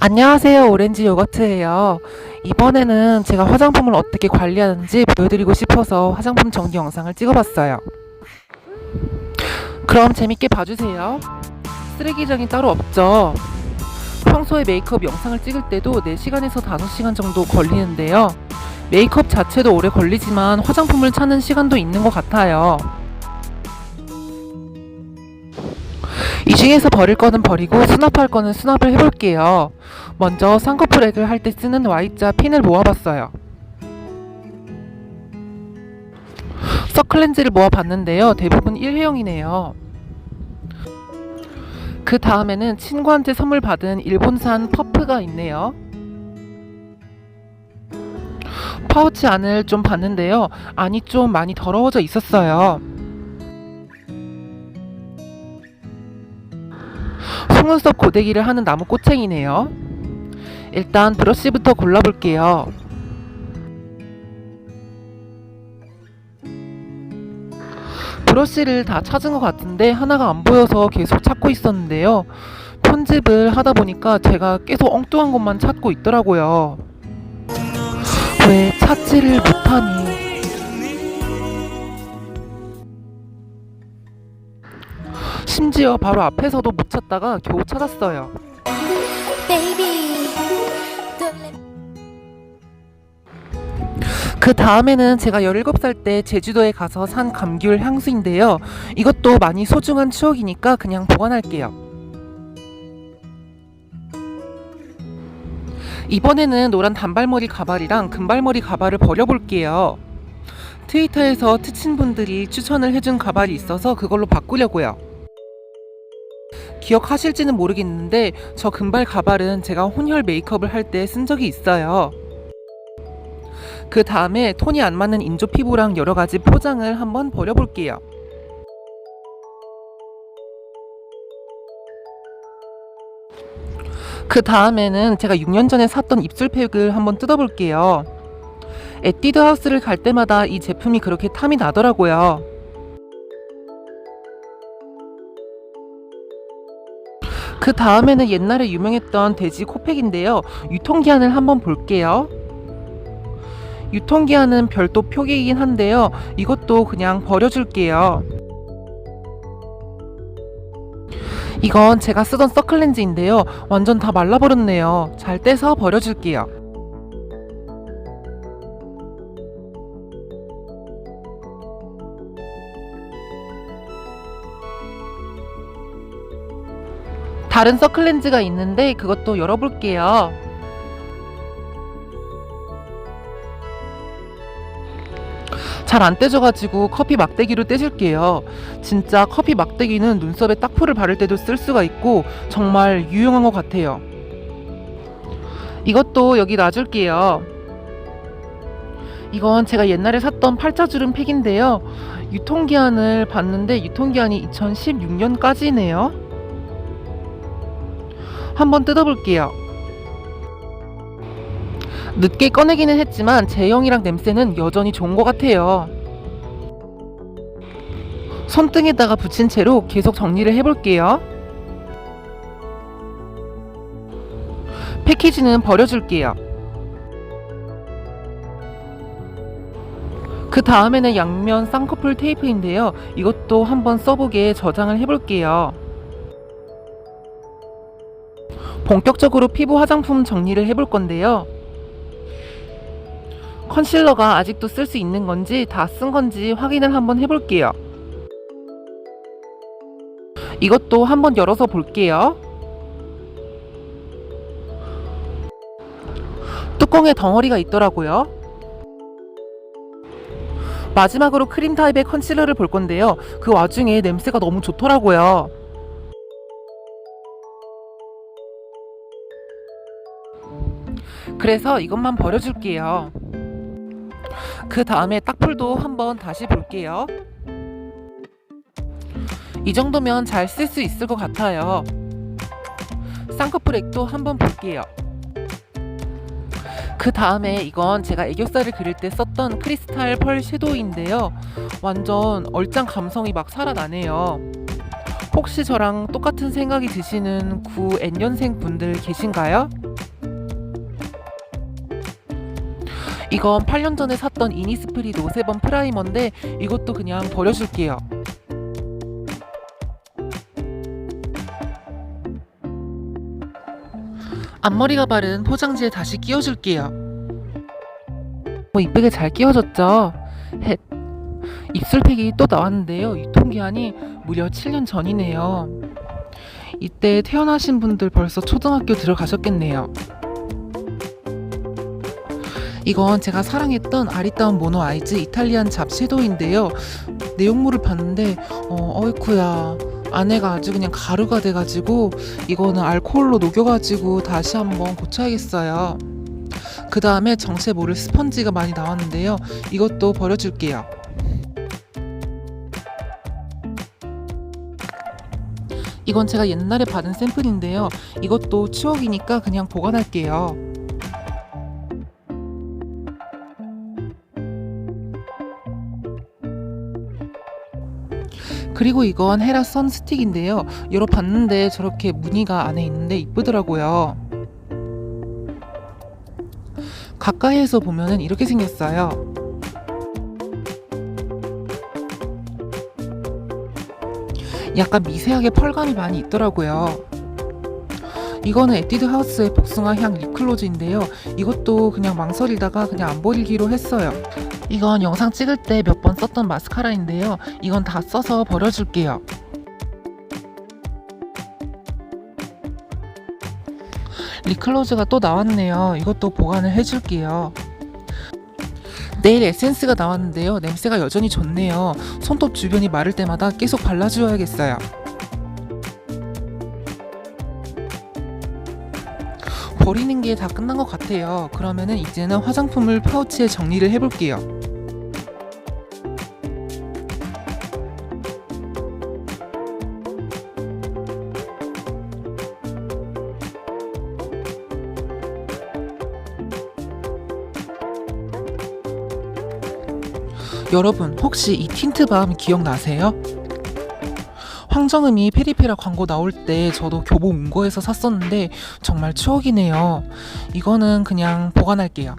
안녕하세요. 오렌지 요거트예요. 이번에는 제가 화장품을 어떻게 관리하는지 보여드리고 싶어서 화장품 정리 영상을 찍어봤어요. 그럼 재밌게 봐주세요. 쓰레기장이 따로 없죠. 평소에 메이크업 영상을 찍을 때도 4시간에서 5시간 정도 걸리는데요. 메이크업 자체도 오래 걸리지만 화장품을 찾는 시간도 있는 것 같아요. 이 중에서 버릴 거는 버리고 수납할 거는 수납을 해볼게요. 먼저 쌍꺼풀 액을 할 때 쓰는 Y자 핀을 모아봤어요. 서클렌즈를 모아봤는데요. 대부분 일회용이네요. 그 다음에는 친구한테 선물 받은 일본산 퍼프가 있네요. 파우치 안을 좀 봤는데요. 안이 좀 많이 더러워져 있었어요. 속눈썹 고데기를 하는 나무 꼬챙이네요. 일단 브러쉬부터 골라볼게요. 브러쉬를 다 찾은 것 같은데 하나가 안 보여서 계속 찾고 있었는데요. 편집을 하다 보니까 제가 계속 엉뚱한 것만 찾고 있더라고요. 왜 찾지를 못하니? 심지어 바로 앞에서도 못 찾다가 겨우 찾았어요. 그 다음에는 제가 17살 때 제주도에 가서 산 감귤 향수인데요. 이것도 많이 소중한 추억이니까 그냥 보관할게요. 이번에는 노란 단발머리 가발이랑 금발머리 가발을 버려볼게요. 트위터에서 트친 분들이 추천을 해준 가발이 있어서 그걸로 바꾸려고요. 기억하실지는 모르겠는데 저 금발 가발은 제가 혼혈 메이크업을 할 때 쓴 적이 있어요. 그 다음에 톤이 안 맞는 인조 피부랑 여러 가지 포장을 한번 버려볼게요. 그 다음에는 제가 6년 전에 샀던 입술팩을 한번 뜯어볼게요. 에뛰드 하우스를 갈 때마다 이 제품이 그렇게 탐이 나더라고요. 그 다음에는 옛날에 유명했던 돼지 코팩인데요. 유통기한을 한번 볼게요. 유통기한은 별도 표기이긴 한데요. 이것도 그냥 버려줄게요. 이건 제가 쓰던 서클렌즈인데요. 완전 다 말라버렸네요. 잘 떼서 버려줄게요. 다른 서클렌즈가 있는데 그것도 열어볼게요. 잘 안 떼져가지고 커피 막대기로 떼줄게요. 진짜 커피 막대기는 눈썹에 딱풀을 바를 때도 쓸 수가 있고 정말 유용한 것 같아요. 이것도 여기 놔줄게요. 이건 제가 옛날에 샀던 팔자주름 팩인데요. 유통기한을 봤는데 유통기한이 2016년까지네요. 한번 뜯어볼게요. 늦게 꺼내기는 했지만 제형이랑 냄새는 여전히 좋은 것 같아요. 손등에다가 붙인 채로 계속 정리를 해볼게요. 패키지는 버려줄게요. 그 다음에는 양면 쌍꺼풀 테이프인데요. 이것도 한번 써보게 저장을 해볼게요. 본격적으로 피부 화장품 정리를 해볼 건데요. 컨실러가 아직도 쓸 수 있는 건지 다 쓴 건지 확인을 한번 해볼게요. 이것도 한번 열어서 볼게요. 뚜껑에 덩어리가 있더라고요. 마지막으로 크림 타입의 컨실러를 볼 건데요. 그 와중에 냄새가 너무 좋더라고요. 그래서 이것만 버려줄게요. 그 다음에 딱풀도 한번 다시 볼게요. 이 정도면 잘 쓸 수 있을 것 같아요. 쌍꺼풀액도 한번 볼게요. 그 다음에 이건 제가 애교살을 그릴 때 썼던 크리스탈 펄 섀도우인데요. 완전 얼짱 감성이 막 살아나네요. 혹시 저랑 똑같은 생각이 드시는 9N년생 분들 계신가요? 이건 8년 전에 샀던 이니스프리 노세번 프라이머인데 이것도 그냥 버려줄게요. 앞머리가 바른 포장지에 다시 끼워줄게요. 뭐 이쁘게 잘 끼워졌죠? 헷. 입술팩이 또 나왔는데요. 유통기한이 무려 7년 전이네요. 이때 태어나신 분들 벌써 초등학교 들어가셨겠네요. 이건 제가 사랑했던 아리따운 모노 아이즈 이탈리안 잡 섀도우인데요. 내용물을 봤는데 어, 어이쿠야 안에가 아주 그냥 가루가 돼가지고 이거는 알코올로 녹여가지고 다시 한번 고쳐야겠어요. 그 다음에 정체 모를 스펀지가 많이 나왔는데요. 이것도 버려줄게요. 이건 제가 옛날에 받은 샘플인데요. 이것도 추억이니까 그냥 보관할게요. 그리고 이건 헤라 선 스틱인데요. 열어봤는데 저렇게 무늬가 안에 있는데 이쁘더라고요. 가까이에서 보면은 이렇게 생겼어요. 약간 미세하게 펄감이 많이 있더라고요. 이거는 에뛰드 하우스의 복숭아 향 립클로즈인데요. 이것도 그냥 망설이다가 그냥 안 버리기로 했어요. 이건 영상 찍을 때 몇 번 썼던 마스카라인데요. 이건 다 써서 버려줄게요. 립클로즈가 또 나왔네요. 이것도 보관을 해줄게요. 네일 에센스가 나왔는데요. 냄새가 여전히 좋네요. 손톱 주변이 마를 때마다 계속 발라주어야겠어요. 버리는 게 다 끝난 것 같아요. 그러면은 이제는 화장품을 파우치에 정리를 해볼게요. 여러분 혹시 이 틴트밤 기억나세요? 황정음이 페리페라 광고 나올 때 저도 교보 문고에서 샀었는데 정말 추억이네요. 이거는 그냥 보관할게요.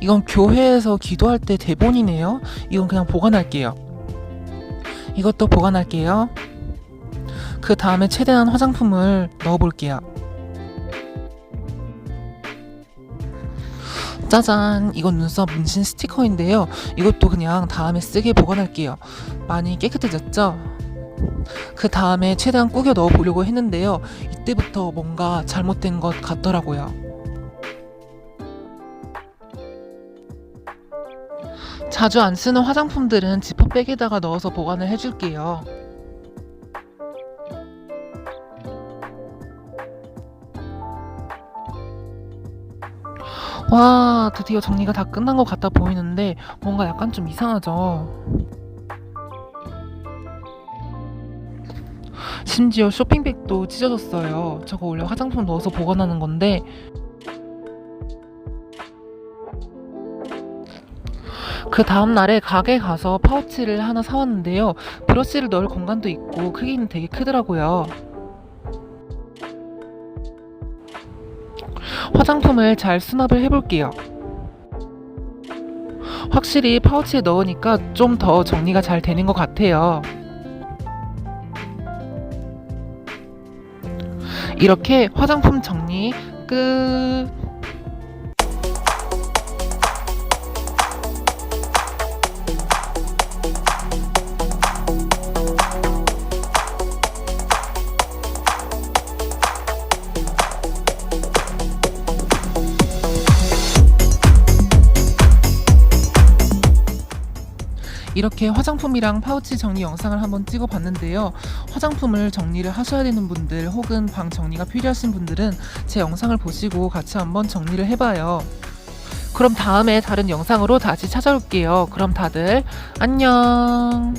이건 교회에서 기도할 때 대본이네요. 이건 그냥 보관할게요. 이것도 보관할게요. 그 다음에 최대한 화장품을 넣어볼게요. 짜잔. 이건 눈썹 문신 스티커인데요. 이것도 그냥 다음에 쓰게 보관할게요. 많이 깨끗해졌죠? 그 다음에 최대한 꾸겨 넣어 보려고 했는데요. 이때부터 뭔가 잘못된 것 같더라고요. 자주 안 쓰는 화장품들은 지퍼백에다가 넣어서 보관을 해줄게요 와, 드디어 정리가 다 끝난 것 같아 보이는데 뭔가 약간 좀 이상하죠. 심지어 쇼핑백도 찢어졌어요. 저거 원래 화장품 넣어서 보관하는 건데 그 다음 날에 가게 가서 파우치를 하나 사왔는데요. 브러쉬를 넣을 공간도 있고 크기는 되게 크더라고요. 화장품을 잘 수납을 해볼게요. 확실히 파우치에 넣으니까 좀 더 정리가 잘 되는 것 같아요. 이렇게 화장품 정리 끝. 이렇게 화장품이랑 파우치 정리 영상을 한번 찍어봤는데요. 화장품을 정리를 하셔야 되는 분들 혹은 방 정리가 필요하신 분들은 제 영상을 보시고 같이 한번 정리를 해봐요. 그럼 다음에 다른 영상으로 다시 찾아올게요. 그럼 다들 안녕.